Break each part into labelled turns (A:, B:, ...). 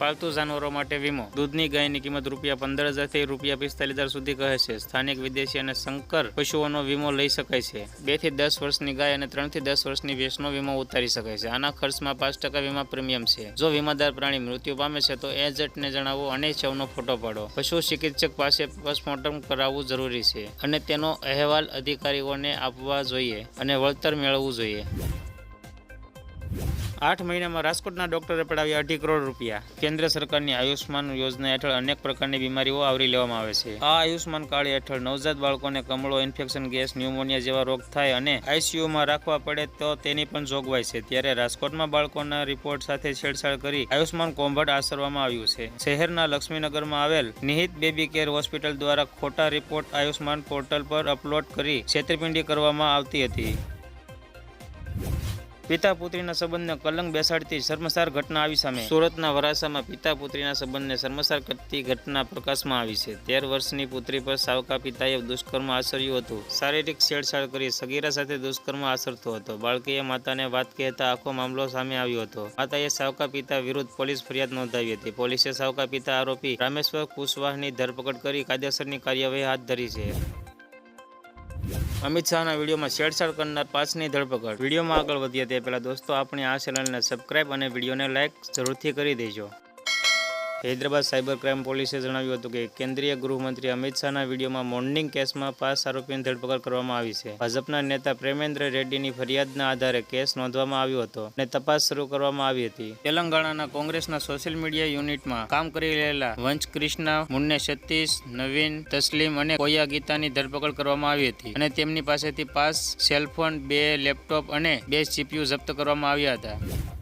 A: પાલતુ જાનવરો માટે વીમો. દૂધની ગાયની કિંમત રૂપિયા પંદર હજારથી રૂપિયા પિસ્તાલીસ હજાર સુધી કહે છે. સ્થાનિક વિદેશી અને સંકર પશુઓનો વીમો લઈ શકાય છે. બેથી દસ વર્ષની ગાય અને ત્રણથી દસ વર્ષની ભેંસનો વીમો ઉતારી શકાય છે. આના ખર્ચમાં પાંચ ટકા વીમા પ્રીમિયમ છે. જો વીમાદાર પ્રાણી મૃત્યુ પામે છે, તો એજન્ટને જણાવો અને શવનો ફોટો પાડો. પશુ ચિકિત્સક પાસે પોસ્ટમોર્ટમ કરાવવું જરૂરી છે અને તેનો અહેવાલ અધિકારીઓને આપવા જોઈએ અને વળતર મેળવવું જોઈએ. આઠ મહિનામાં રાજકોટના ડોક્ટરે પડાવ્યા અઢી કરોડ રૂપિયા. કેન્દ્ર સરકારની આયુષ્માન યોજના હેઠળ અનેક પ્રકારની બીમારીઓ આવરી લેવામાં આવે છે. આ આયુષ્માન કાર્ડ હેઠળ નવજાત બાળકોને કમળો, ઇન્ફેક્શન, ગેસ, ન્યુમોનિયા જેવા રોગ થાય અને આઈસીયુમાં રાખવા પડે તો તેની પણ જોગવાઈ છે. ત્યારે રાજકોટમાં બાળકોના રિપોર્ટ સાથે છેડછાડ કરી આયુષ્માન કોંભટ આસરવામાં આવ્યું છે. શહેરના લક્ષ્મીનગરમાં આવેલ નિહિત બેબી કેર હોસ્પિટલ દ્વારા ખોટા રિપોર્ટ આયુષ્માન પોર્ટલ પર અપલોડ કરી છેતરપિંડી કરવામાં આવતી હતી. પિતા પુત્રીના સંબંધને કલંક બેસાડતી શર્મસાર ઘટના આવી સામે. સુરતના વરાસામાં પિતા પુત્રીના સંબંધને શર્મસાર કરતી ઘટના પ્રકાશમાં આવી છે. તેર વર્ષની પુત્રી પર સાવકા પિતાએ દુષ્કર્મ આચર્યું હતું. શારીરિક છેડછાડ કરી સગીરા સાથે દુષ્કર્મ આચરતો હતો. બાળકીએ માતાને વાત કહેતા આખો મામલો સામે આવ્યો હતો. માતાએ સાવકા પિતા વિરુદ્ધ પોલીસ ફરિયાદ નોંધાવી હતી. પોલીસે સાવકા પિતા આરોપી રામેશ્વર કુશવાહની ધરપકડ કરી કાયદેસરની કાર્યવાહી હાથ ધરી છે. અમિત શાહના વિડીયોમાં છેડછાડ કરનાર પાંચની ધરપકડ. વિડીયોમાં આગળ વધીએ તે પહેલાં દોસ્તો, આપણી આ ચેનલને સબસ્ક્રાઇબ અને વિડીયોને લાઇક જરૂરથી કરી દેજો. હૈદરાબાદ સાયબર ક્રાઇમ પોલીસે જણાવ્યું હતું કે કેન્દ્રીય ગૃહમંત્રી અમિત શાહના વિડીયોમાં મોર્નિંગ કેસમાં પાંચ આરોપીની ધરપકડ કરવામાં આવી છે. ભાજપના નેતા પ્રેમેન્દ્ર રેડ્ડીની ફરિયાદના આધારે કેસ નોંધવામાં આવ્યો હતો અને તપાસ શરૂ કરવામાં આવી હતી. તેલંગાણાના કોંગ્રેસના સોશિયલ મીડિયા યુનિટમાં કામ કરી રહેલા વંશ કૃષ્ણા મુન્ને સતીશ, નવીન, તસ્લીમ અને કોયા ગીતાની ધરપકડ કરવામાં આવી હતી અને તેમની પાસેથી પાંચ સેલફોન, બે લેપટોપ અને બે સીપીયુ જપ્ત કરવામાં આવ્યા હતા.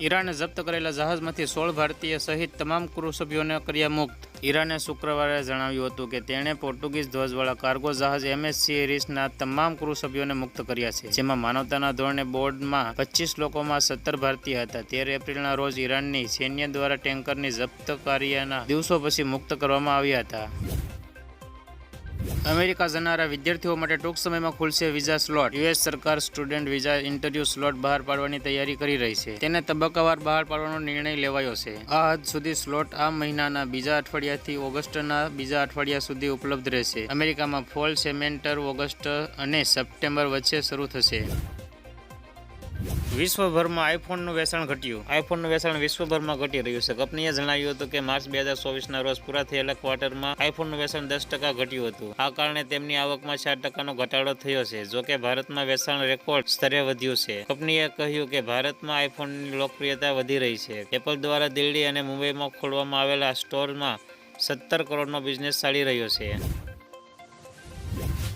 A: ઈરાને જપ્ત કરેલા જહાજમાંથી સોળ ભારતીય સહિત તમામ ક્રૂ સભ્યોને કર્યા મુક્ત. ઈરાને શુક્રવારે જણાવ્યું હતું કે તેણે પોર્ટુગીઝ ધ્વજવાળા કાર્ગો જહાજ એમએસસી એરિસના તમામ ક્રૂ સભ્યોને મુક્ત કર્યા છે, જેમાં માનવતાના ધોરણે બોર્ડમાં પચીસ લોકોમાં સત્તર ભારતીય હતા. તેર એપ્રિલના રોજ ઈરાનની સૈન્ય દ્વારા ટેન્કરની જપ્ત કાર્યના દિવસો પછી મુક્ત કરવામાં આવ્યા હતા. અમેરિકા જનારા વિદ્યાર્થીઓ માટે ટૂંક સમયમાં ખુલશે વિઝા સ્લોટ. યુએસ સરકાર સ્ટુડન્ટ વિઝા ઇન્ટરવ્યુ સ્લોટ બહાર પાડવાની તૈયારી કરી રહી છે. તેને તબક્કાવાર બહાર પાડવાનો નિર્ણય લેવાયો છે. આ હદ સુધી સ્લોટ આ મહિનાના બીજા અઠવાડિયાથી ઓગસ્ટના બીજા અઠવાડિયા સુધી ઉપલબ્ધ રહેશે. અમેરિકામાં ફોલ સેમેન્ટર ઓગસ્ટ અને સપ્ટેમ્બર વચ્ચે શરૂ થશે. વિશ્વભરમાં આઈફોનનું વેચાણ ઘટ્યું. આઈફોનનું વેચાણ વિશ્વભરમાં ઘટી રહ્યું છે. કંપનીએ જણાવ્યું હતું કે માર્ચ બે હજાર ચોવીસના રોજ પૂરા થયેલા ક્વાર્ટરમાં આઈફોનનું વેચાણ દસ ટકા ઘટ્યું હતું. આ કારણે તેમની આવકમાં ચાર ટકાનો ઘટાડો થયો છે, જો કે ભારતમાં વેચાણ રેકોર્ડ સ્તરે વધ્યું છે. કંપનીએ કહ્યું કે ભારતમાં આઈફોનની લોકપ્રિયતા વધી રહી છે. એપલ દ્વારા દિલ્હી અને મુંબઈમાં ખોલવામાં આવેલા સ્ટોરમાં સત્તર કરોડનો બિઝનેસ ચાલી રહ્યો છે.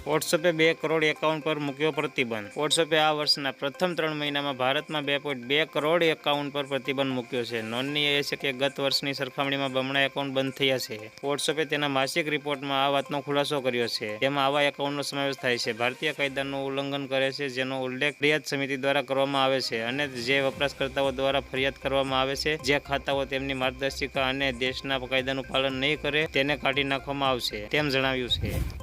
A: વોટ્સએપે બે કરોડ એકાઉન્ટ પર મૂક્યો પ્રતિબંધ. વોટ્સએપે આ વર્ષના પ્રથમ ત્રણ મહિનામાં ભારતમાં બે પોઈન્ટ બે કરોડ એકાઉન્ટ પર પ્રતિબંધ મૂક્યો છે. નોંધનીય એ છે કે ગત વર્ષની સરખામણીમાં બમણા એકાઉન્ટ બંધ થયા છે. વોટ્સએપે તેના માસિક રિપોર્ટમાં આ વાતનો ખુલાસો કર્યો છે. તેમાં આવા એકાઉન્ટનો સમાવેશ થાય છે. ભારતીય કાયદાનું ઉલ્લંઘન કરે છે, જેનો ઉલ્લેખ ફરિયાદ સમિતિ દ્વારા કરવામાં આવે છે અને જે વપરાશકર્તાઓ દ્વારા ફરિયાદ કરવામાં આવે છે, જે ખાતાઓ તેમની માર્ગદર્શિકા અને દેશના કાયદાનું પાલન નહીં કરે, તેને કાઢી નાખવામાં આવશે, તેમ જણાવ્યું છે.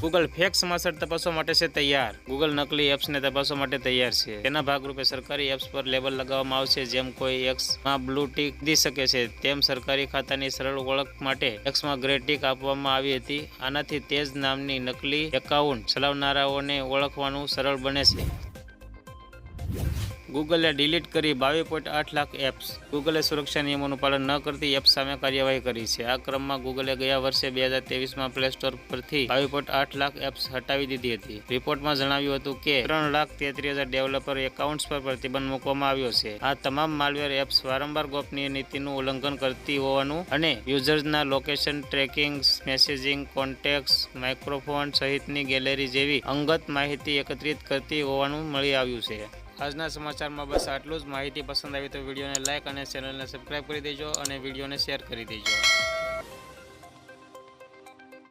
A: ગૂગલ ફેક સમાચાર તપાસવા માટે છે તૈયાર. ગૂગલ નકલી એપ્સને તપાસવા માટે તૈયાર છે. તેના ભાગરૂપે સરકારી એપ્સ પર લેબલ લગાવવામાં આવશે, જેમ કોઈ એક્સમાં બ્લુ ટીક દી શકે છે, તેમ સરકારી ખાતાની સરળ ઓળખ માટે એક્સમાં ગ્રે ટીક આપવામાં આવી હતી. આનાથી તેજ નામની નકલી એકાઉન્ટ ચલાવનારાઓને ઓળખવાનું સરળ બને છે. ગૂગલે ડિલીટ કરી બાવીસ પોઈન્ટ આઠ લાખ એપ્સ. ગૂગલે સુરક્ષા નિયમોનું પાલન ન કરતી એપ્સ સામે કાર્યવાહી કરી છે. આ ક્રમમાં ગૂગલે ગયા વર્ષે બે હજાર તેવીસમાં પ્લે સ્ટોર પરથી બાવીસ પોઈન્ટ આઠ લાખ એપ્સ હટાવી દીધી હતી. રિપોર્ટમાં જણાવ્યું હતું કે ત્રણ લાખ તેત્રીસ હજાર ડેવલપર એકાઉન્ટ્સ પર પ્રતિબંધ મૂકવામાં આવ્યો છે. આ તમામ માલવેર એપ્સ વારંવાર ગોપનીય નીતિનું ઉલ્લંઘન કરતી હોવાનું અને યુઝર્સના location tracking messaging contacts microphone સહિતની ગેલેરી જેવી અંગત માહિતી એકત્રિત કરતી હોવાનું મળી આવ્યું છે. આજના સમાચારમાં બસ આટલું જ. માહિતી પસંદ આવી તો વિડીયોને લાઇક અને ચેનલને સબસ્ક્રાઈબ કરી દેજો અને વિડીયોને શેર કરી દેજો.